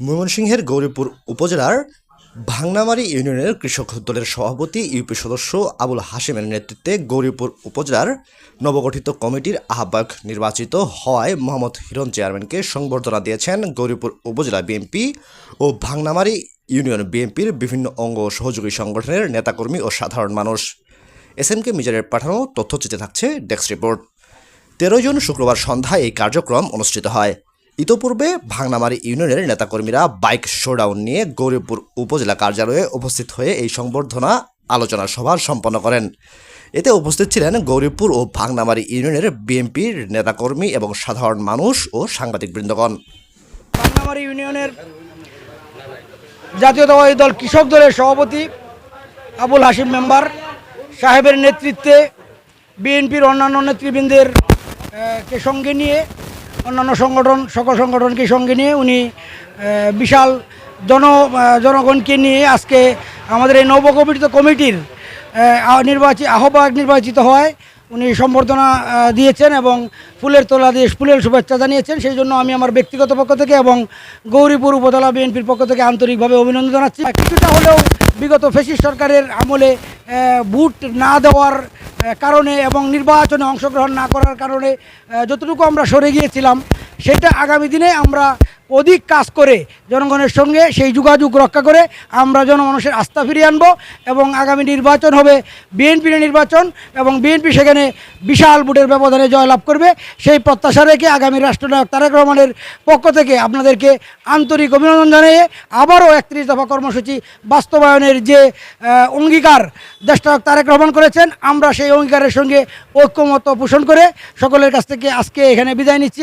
ময়মনসিংহের গৌরীপুর উপজেলার ভাংনামারি ইউনিয়নের কৃষক দলের সভাপতি ইউপি সদস্য আবুল হাশেমের নেতৃত্বে গৌরীপুর উপজেলার নবগঠিত কমিটির আহ্বায়ক নির্বাচিত হওয়ায় মোহাম্মদ হিরণ চেয়ারম্যানকে সংবর্ধনা দিয়েছেন গৌরীপুর উপজেলা বিএনপি ও ভাংনামারি ইউনিয়ন বিএনপির বিভিন্ন অঙ্গ সহযোগী সংগঠনের নেতাকর্মী ও সাধারণ মানুষ। এস এম কে মিজারের পাঠানো তথ্যচিত্রে থাকছে ডেস্ক রিপোর্ট। তেরো জুন শুক্রবার সন্ধ্যায় এই কার্যক্রম অনুষ্ঠিত হয়। ইতোপূর্বে ভাংনামারি ইউনিয়নের নেতাকর্মীরা বাইক শোডাউন নিয়ে গৌরীপুর উপজেলা কার্যালয়ে উপস্থিত হয়ে এই সংবর্ধনা আলোচনা সভা সম্পন্ন করেন। এতে উপস্থিত ছিলেন গৌরীপুর ও ভাংনামারি ইউনিয়নের বিএনপির নেতাকর্মী এবং সাধারণ মানুষ ও সাংবাদিক বৃন্দগণ বাংলামারি ইউনিয়নের জাতীয়তাবাদী দল কৃষক দলের সভাপতি আবুল হাসিম মেম্বার, সাহেবের নেতৃত্বে বিএনপির অন্যান্য নেতৃবৃন্দের কে সঙ্গে নিয়ে অন্যান্য সংগঠন, সকল সংগঠনকে সঙ্গে নিয়ে উনি বিশাল জন জনগণকে নিয়ে আজকে আমাদের এই নবগঠিত কমিটির নির্বাচিত আহ্বায়ক নির্বাচিত হয় উনি সম্বর্ধনা দিয়েছেন এবং ফুলের তোলা দিয়ে ফুলের শুভেচ্ছা জানিয়েছেন। সেই জন্য আমি আমার ব্যক্তিগত পক্ষ থেকে এবং গৌরীপুর উপজেলা বিএনপির পক্ষ থেকে আন্তরিকভাবে অভিনন্দন জানাচ্ছি। কিছুটা হলেও বিগত ফেসিস সরকারের আমলে ভোট না দেওয়ার কারণে এবং নির্বাচনে অংশগ্রহণ না করার কারণে যতটুকু আমরা সরে গিয়েছিলাম, সেটা আগামী দিনে আমরা অধিক কাজ করে জনগণের সঙ্গে সেই যোগাযোগ রক্ষা করে আমরা জনমানুষের আস্থা ফিরিয়ে আনব এবং আগামী নির্বাচন হবে বিএনপির নির্বাচন এবং বিএনপি সেখানে বিশাল ভোটের ব্যবধানে জয়লাভ করবে। সেই প্রত্যাশা রেখে আগামী রাষ্ট্রনায়ক তারেক রহমানের পক্ষ থেকে আপনাদেরকে আন্তরিক অভিনন্দন জানিয়ে আবারও একত্রিশ দফা কর্মসূচি বাস্তবায়নের যে অঙ্গীকার দেশনায়ক তারেক রহমান করেছেন, আমরা সেই অঙ্গীকারের সঙ্গে ঐক্যমত পোষণ করে সকলের কাছ থেকে আজকে এখানে বিদায় নিচ্ছি।